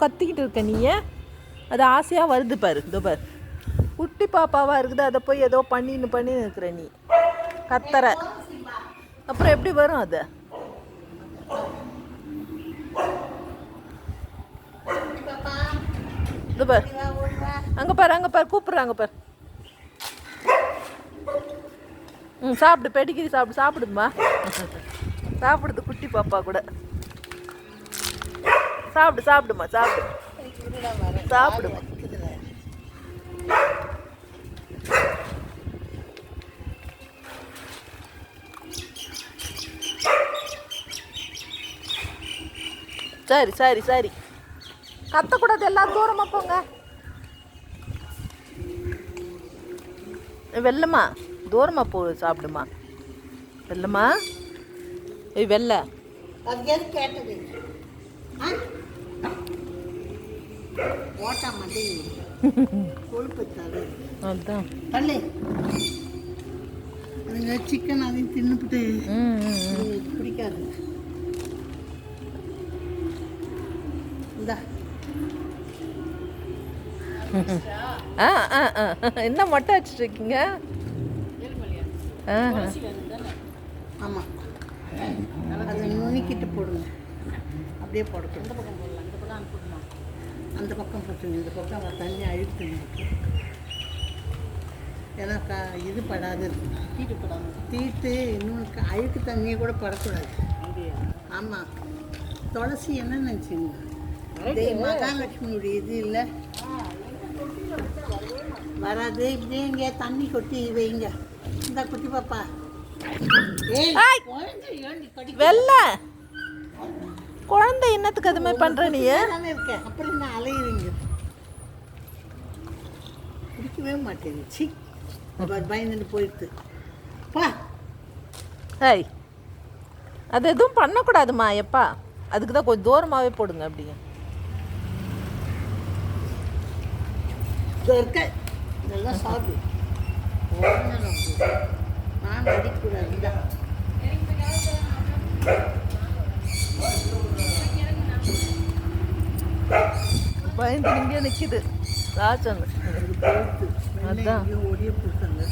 கத்திக்கிட்டு இருக்க நீ அது ஆசையாக வருது பாரு இதோ பாரு. குட்டி பாப்பாவாக இருக்குது அதை போய் ஏதோ பண்ணின்னு பண்ணின்னு இருக்கிற நீ. கத்தர அப்புறம் எப்படி வரும் அது? இதோ பாரு. அங்கே பாரு அங்கே பாரு கூப்பிட்றாங்க பாரு. ம் சாப்பிடு பெடிக்கிரி சாப்பிடு சாப்பிடுமா? சாப்பிடுது குட்டி பாப்பா கூட. சாப்பிடு சாப்பிடுமா சாப்பிடு. சாப்பிடுமா. சரி சரி சரி. கத்தக்கூடாது எல்லாம் தூரமா போங்க. வெள்ளமா தூரமா போ சாப்பிடுமா. வெள்ளமா ஏய் வெள்ளை அது கேட்டது ஆ? ஓட்டா மாட்டேங்குது அதான். தள்ளு. அதுங்க சிக்கன் அதையும் தின்னுபிட்டு பிடிக்காது. ஆ ஆ ஆ. என்ன மொட்டை ஆஹா. ஆமாம் அதை நுணுக்கிட்டு போடுங்க. அப்படியே போடக்கூடாது. அந்த பக்கம் போடலாம் இந்த பக்கம் தண்ணி அழுத்துங்க ஏன்னா க இது படாது. தீட்டு படாது தீட்டு இன்னொன்று அழுக்கு தண்ணியை கூட படக்கூடாது. ஆமாம் துளசி என்ன நினச்சிங்க டேய் மகாலட்சுமியுடைய இது இல்லை. வராது. இப்படியே இங்கே தண்ணி கொட்டி வைங்க. இந்த குட்டி பாப்பா. ஏய் வெள்ளை! என்னத்துக்கு அது மாதிரி பண்ற நீ? இருக்கேன். அப்புறம் என்ன அலையுறீங்க? பிடிக்கவே மாட்டேங்குது சி. பயந்துட்டு போயிடுது. பா. ஹாய் அது எதுவும் பண்ணக்கூடாதுமா எப்பா. அதுக்கு தான் கொஞ்சம் தூரமாகவே போடுங்க அப்படிங்க இருக்க இதெல்லாம் சாப்பிடு உடனே நம்ம நான் அடிக்கக்கூடாது இந்தா. பயந்து இங்கே நிற்கிது ராஜன் அது போயிடுது.